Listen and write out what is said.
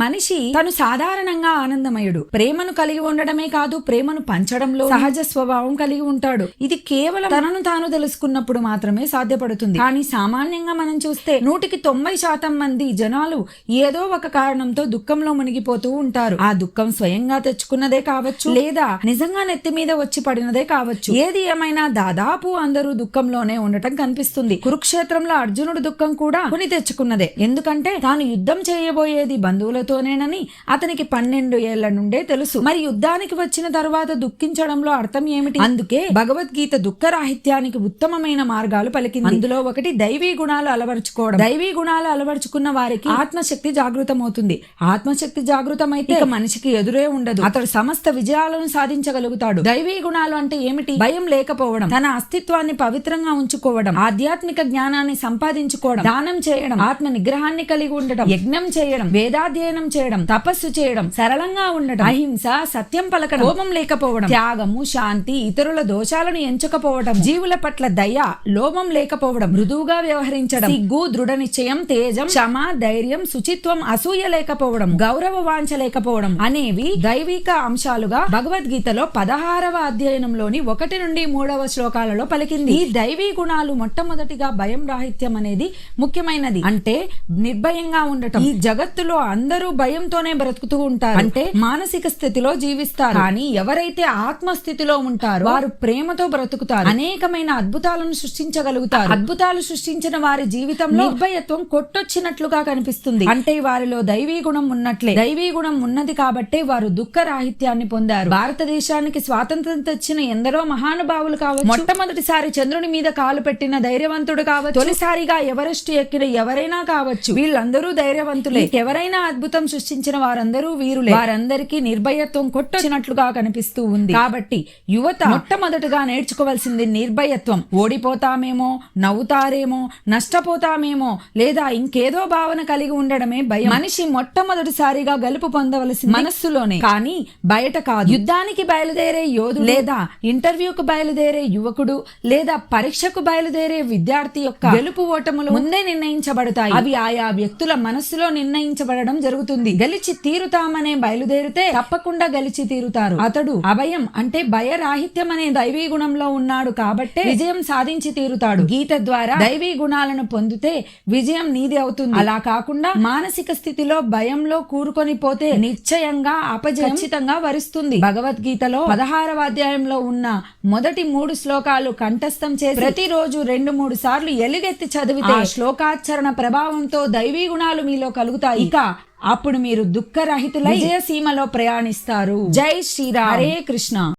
మనిషి తను సాధారణంగా ఆనందమయుడు. ప్రేమను కలిగి ఉండడమే కాదు ప్రేమను పంచడంలో సహజ స్వభావం కలిగి ఉంటాడు. ఇది కేవలం తనను తాను తెలుసుకున్నప్పుడు మాత్రమే సాధ్యపడుతుంది. కానీ సామాన్యంగా మనం చూస్తే నూటికి తొంభై శాతం మంది జనాలు ఏదో ఒక కారణంతో దుఃఖంలో మునిగిపోతూ ఉంటారు. ఆ దుఃఖం స్వయంగా తెచ్చుకున్నదే కావచ్చు లేదా నిజంగా నెత్తి మీద వచ్చి పడినదే కావచ్చు. ఏది ఏమైనా దాదాపు అందరూ దుఃఖంలోనే ఉండటం కనిపిస్తుంది. కురుక్షేత్రంలో అర్జునుడు దుఃఖం కూడా కొని తెచ్చుకున్నదే. ఎందుకంటే తాను యుద్ధం చేయబోయేది బంధువుల బంధువులతోనేనని అతనికి పన్నెండు ఏళ్ళ నుండే తెలుసు. మరి యుద్ధానికి వచ్చిన తర్వాత దుఃఖించడంలో అర్థం ఏమిటి? అందుకే భగవద్గీత దుఃఖ రాహిత్యానికి ఉత్తమమైన మార్గాలు పలికింది. అందులో ఒకటి దైవీ గుణాలు అలవర్చుకోవడం. దైవీ గుణాలు అలవర్చుకున్న వారికి ఆత్మశక్తి జాగృతమవుతుంది. ఆత్మశక్తి జాగృతమైతే మనిషికి ఎదురే ఉండదు. అతడు సమస్త విజయాలను సాధించగలుగుతాడు. దైవీ గుణాలు అంటే ఏమిటి? భయం లేకపోవడం. తన అస్తిత్వాన్ని పవిత్రంగా ఉంచుకోవడం. ఆధ్యాత్మిక జ్ఞానాన్ని సంపాదించుకోవడం. దానం చేయడం. ఆత్మ నిగ్రహాన్ని కలిగి ఉండడం యజ్ఞం చేయడం. వేదాధ్యయనం చేయడం తపస్సు చేయడం సరళంగా ఉండడం అహింస సత్యం పలకడం కోపం లేకపోవడం త్యాగము శాంతి ఇతరుల దోషాలను ఎంచకపోవడం జీవుల పట్ల దయ లోభం లేకపోవడం మృదువుగా వ్యవహరించడం సిగ్గు దృఢ నిశ్చయం తేజం క్షమ ధైర్యం శుచిత్వం అసూయ లేకపోవడం గౌరవ వాంఛ లేకపోవడం అనేవి దైవిక అంశాలుగా భగవద్గీతలో పదహారవ అధ్యయనంలోని ఒకటి నుండి మూడవ శ్లోకాలలో పలికింది. ఈ దైవీ గుణాలు మొట్టమొదటిగా భయం రాహిత్యం అనేది ముఖ్యమైనది. అంటే నిర్భయంగా ఉండటం. ఈ జగత్తులో అందరూ భయంతోనే బ్రతుకుతూ ఉంటారు. అంటే మానసిక స్థితిలో జీవిస్తారు. కానీ ఎవరైతే ఆత్మ స్థితిలో ఉంటారో వారు ప్రేమతో బ్రతుకుతారు. అనేకమైన అద్భుతాలను సృష్టించగలుగుతారు. అద్భుతాలు సృష్టించిన వారి జీవితంలో నిర్భయత్వం కొట్టొచ్చినట్లుగా కనిపిస్తుంది. అంటే వారిలో దైవీ గుణం ఉన్నట్లే. దైవీ గుణం ఉన్నది కాబట్టే వారు దుఃఖ రాహిత్యాన్ని పొందారు. భారతదేశానికి స్వాతంత్రం తెచ్చిన ఎందరో మహానుభావులు కావచ్చు. మొట్టమొదటిసారి చంద్రుని మీద కాలు పెట్టిన ధైర్యవంతుడు కావచ్చు. తొలిసారిగా ఎవరెస్ట్ ఎక్కిన ఎవరైనా కావచ్చు. వీళ్ళందరూ ధైర్యవంతులే. ఎవరైనా అద్భుతం సృష్టించిన వారందరూ వీరులే. వారందరికీ నిర్భయత్వం కొట్టొచ్చినట్లుగా కనిపిస్తూ ఉంది. కాబట్టి యువత మొట్టమొదటగా నేర్చుకోవాల్సింది నిర్భయత్వం. ఓడిపోతామేమో నవ్వుతారేమో నష్టపోతామేమో లేదా ఇంకేదో భావన కలిగి ఉండడమే భయం. మనిషి మొట్టమొదటిసారిగా గలుపు పొందవలసి మనస్సులోనే. కానీ బయట కాదు. యుద్ధానికి బయలుదేరే యోధుడు లేదా ఇంటర్వ్యూకు బయలుదేరే యువకుడు లేదా పరీక్షకు బయలుదేరే విద్యార్థి యొక్క గెలుపు ఓటములు ముందే నిర్ణయించబడతాయి. అవి ఆయా వ్యక్తుల మనస్సులో నిర్ణయించబడడం జరుగుతుంది. గెలిచి తీరుతామనే బయలుదేరితే తప్పకుండా గెలిచి తీరుతారు. అతడు అభయం అంటే భయరాహిత్యం అనే దైవీ గుణంలో ఉన్నాడు కాబట్టే విజయం సాధించి తీరుతాడు. గీత ద్వారా దైవీ గుణాలను పొందితే విజయం నీది అవుతుంది. అలా కాకుండా మానసిక స్థితిలో భయంలో కూరుకొని పోతే నిశ్చయంగా అపజయం ఖచ్చితంగా వరిస్తుంది. భగవద్గీతలో పదహారవ అధ్యాయంలో ఉన్న మొదటి మూడు శ్లోకాలు కంఠస్థం చేసి ప్రతిరోజు రెండు మూడు సార్లు ఎలుగెత్తి చదివితే శ్లోకాచరణ ప్రభావంతో దైవీ గుణాలు మీలో కలుగుతాయి. ఇక అప్పుడు మీరు దుఃఖరహితులై సీమలో ప్రయాణిస్తారు. జై శ్రీరామ్. హరే కృష్ణ.